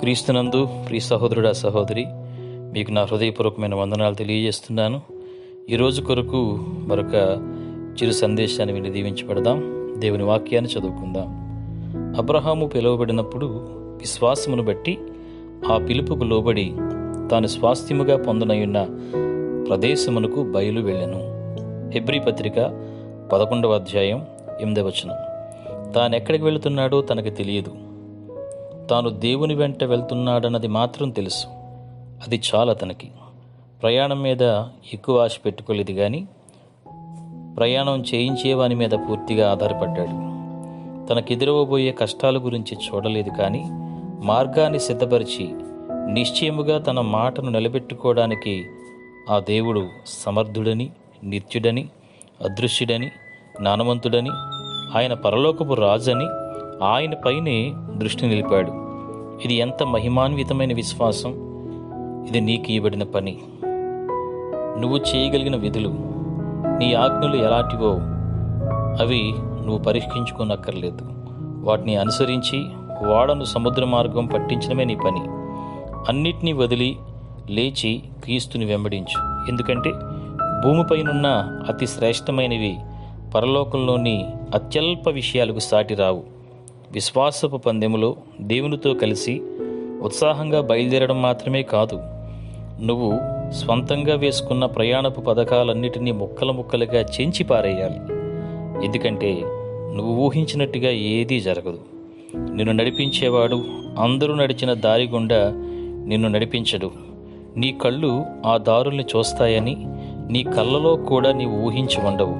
క్రీస్తునందు ప్రియ సహోదరుడా సహోదరి మీకు నా హృదయపూర్వకమైన వందనాలు తెలియజేస్తున్నాను. ఈరోజు కొరకు మరొక చిరు సందేశాన్ని విని దీవించబడదాం. దేవుని వాక్యాన్ని చదువుకుందాం. అబ్రహాము పిలువబడినప్పుడు విశ్వాసమును బట్టి ఆ పిలుపుకు లోబడి తాను స్వాస్థ్యముగా పొందనయున్న ప్రదేశమునకు బయలు వెళ్ళెను. హెబ్రీ పత్రిక పదకొండవ అధ్యాయం ఎనిమిదవచనం తాను ఎక్కడికి వెళుతున్నాడో తనకు తెలియదు. తాను దేవుని వెంట వెళ్తున్నాడన్నది మాత్రం తెలుసు. అది చాలా అతనికి ప్రయాణం మీద ఎక్కువ ఆశ పెట్టుకోలేదు కానీ ప్రయాణం చేయించేవాని మీద పూర్తిగా ఆధారపడ్డాడు. తనకెదురవబోయే కష్టాల గురించి చూడలేదు కానీ మార్గాన్ని సిద్ధపరిచి నిశ్చయముగా తన మాటను నిలబెట్టుకోవడానికి ఆ దేవుడు సమర్థుడని నిత్యుడని అదృశ్యుడని జ్ఞానవంతుడని ఆయన పరలోకపు రాజని ఆయనపైనే దృష్టి నిలిపాడు. ఇది ఎంత మహిమాన్వితమైన విశ్వాసం! ఇది నీకు ఇవ్వబడిన పని. నువ్వు చేయగలిగిన విధులు నీ ఆజ్ఞలు ఎలాంటివో అవి నువ్వు పరీక్షించుకోనక్కర్లేదు వాటిని అనుసరించి వాడను సముద్ర మార్గం పట్టించడమే నీ పని. అన్నిటినీ వదిలి లేచి క్రీస్తుని వెంబడించు. ఎందుకంటే భూమిపైనున్న అతి శ్రేష్టమైనవి పరలోకంలోని అత్యల్ప విషయాలకు సాటి రావు. విశ్వాసపు పందెములో దేవునితో కలిసి ఉత్సాహంగా బయలుదేరడం మాత్రమే కాదు నువ్వు స్వంతంగా వేసుకున్న ప్రయాణపు పథకాలన్నిటినీ ముక్కలు ముక్కలుగా చెంచి పారేయాలి. ఎందుకంటే నువ్వు ఊహించినట్టుగా ఏదీ జరగదు. నిన్ను నడిపించేవాడు అందరూ నడిచిన దారి గుండా నిన్ను నడిపించడు. నీ కళ్ళు ఆ దారుల్ని చూస్తాయని నీ కళ్ళలో కూడా నీవు ఊహించి ఉండవు.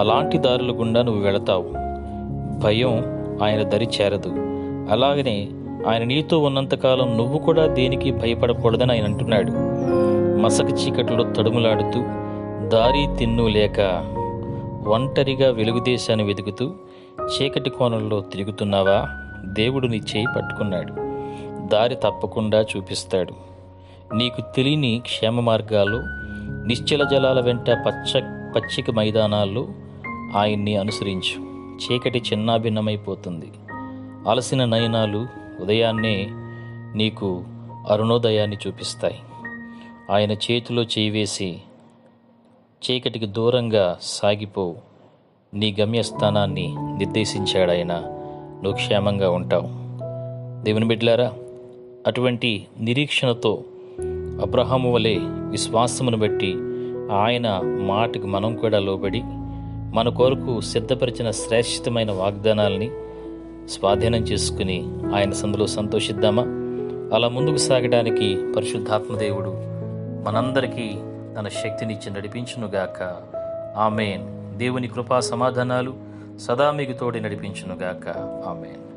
అలాంటి దారుల గుండా నువ్వు వెళతావు. భయం ఆయన దరి చేరదు. అలాగనే ఆయన నీతో ఉన్నంతకాలం నువ్వు కూడా దేనికి భయపడకూడదని ఆయన అంటున్నాడు. మసక చీకట్లో తడుములాడుతూ దారి తిన్ను లేక ఒంటరిగా వెలుగుదేశాన్ని వెతుకుతూ చీకటి కోణంలో తిరుగుతున్నావా? దేవుడు నీ చేయి పట్టుకున్నాడు. దారి తప్పకుండా చూపిస్తాడు. నీకు తెలియని క్షేమ మార్గాలు నిశ్చల జలాల వెంట పచ్చ పచ్చిక మైదానాల్లో ఆయన్ని అనుసరించు. చీకటి చిన్నాభిన్నమైపోతుంది. అలసిన నయనాలు ఉదయాన్నే నీకు అరుణోదయాన్ని చూపిస్తాయి. ఆయన చేతిలో చేయివేసి చీకటికి దూరంగా సాగిపో నీ గమ్యస్థానాన్ని నిర్దేశించాడాయన. నువ్వు క్షేమంగా ఉంటావు. దేవుని బిడ్లారా అటువంటి నిరీక్షణతో అబ్రహాము వలె విశ్వాసమును బట్టి ఆయన మాటకు మనం కూడా లోబడి మన కొరకు సిద్ధపరిచిన శ్రేష్టమైన వాగ్దానాల్ని స్వాధీనం చేసుకుని ఆయన సందులో సంతోషిద్దామా? అలా ముందుకు సాగడానికి పరిశుద్ధాత్మదేవుడు మనందరికీ తన శక్తినిచ్చి నడిపించునుగాక. ఆమెన్. దేవుని కృపా సమాధానాలు సదా మీకు తోడి నడిపించునుగాక. ఆమెన్.